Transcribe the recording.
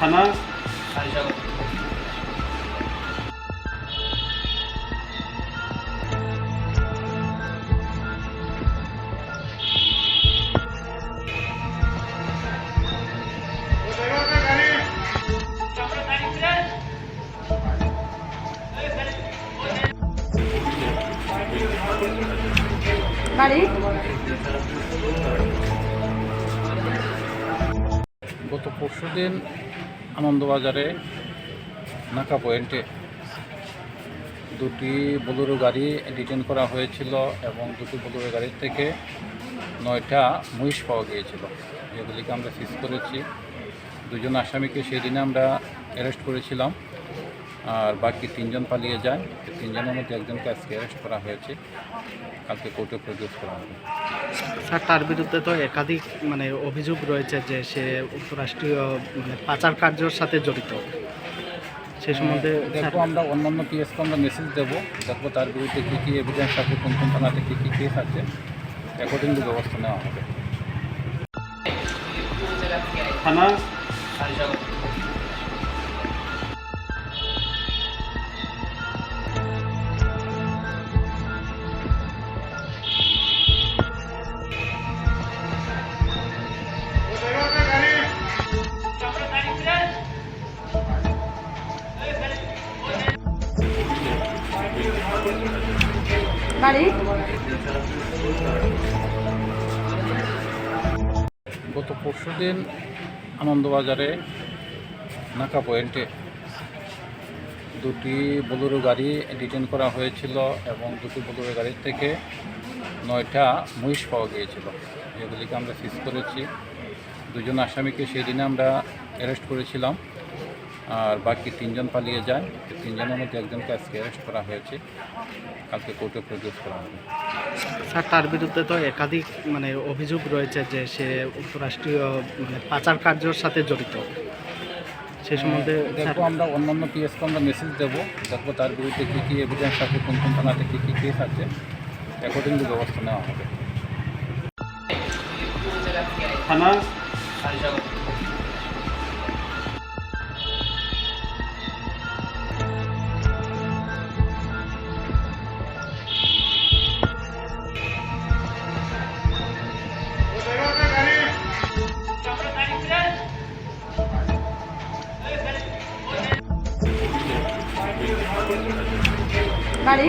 থানা। বাড়ি? গত পরশু দিন আনন্দবাজারে নাকা পয়েন্টে দুটি বোলেরো গাড়ি ডিটেন করা হয়েছিল এবং দুটি বোলেরো গাড়ির থেকে নয়টা মহিষ পাওয়া গিয়েছিল। যেগুলিকে আমরা সিজ করেছি। দুজন আসামিকে সেদিনে আমরা অ্যারেস্ট করেছিলাম। আর বাকি তিনজন পালিয়ে যায়। তিনজনের মধ্যে একজনকে আজকে অ্যারেস্ট করা হয়েছে। কালকে কোর্টে প্রডিউস করা হবে। স্যার তার বিরুদ্ধে তো একাধিক মানে অভিযোগ রয়েছে যে সে যুক্তরাষ্ট্রীয় মানে পাচার কার্যের সাথে জড়িত। সে সম্বন্ধে দেখব আমরা অন্যান্য পিএসকে আমরা মেসেজ দেবো। দেখব তার বিরুদ্ধে কী কী এভিডেন্স আছে কোন কোন থানাতে কী কী কেস আছে। অ্যাকর্ডিংলি ব্যবস্থা নেওয়া হবে। থানা? গত পরশু দিন আনন্দবাজারে নাকা পয়েন্টে দুটি বোলেরো গাড়ি ডিটেন করা হয়েছিল এবং দুটি বোলেরো গাড়ির থেকে নয়টা মহিষ পাওয়া গিয়েছিল, যেগুলিকে আমরা সিজ করেছি। দুজন আসামিকে সেই দিনে আমরা অ্যারেস্ট করেছিলাম। আর বাকি তিনজন পালিয়ে যায় তিনজনের মধ্যে একজনকে আজকে অ্যারেস্ট করা হয়েছে। কালকে কোর্টে প্রডিউস করা হবে। স্যার তার বিরুদ্ধে তো একাধিক মানে অভিযোগ রয়েছে যে সে যুক্তরাষ্ট্রীয় মানে পাচার কার্যের সাথে জড়িত। সে সম্বন্ধে স্যার দেখব আমরা অন্যান্য পিএসকে আমরা মেসেজ দেবো। দেখব তার বিরুদ্ধে কী কী এভিডেন্স আছে কোন কোন থানাতে কী কী কেস আছে। অ্যাকর্ডিংলি ব্যবস্থা নেওয়া হবে। থানা বাড়ি?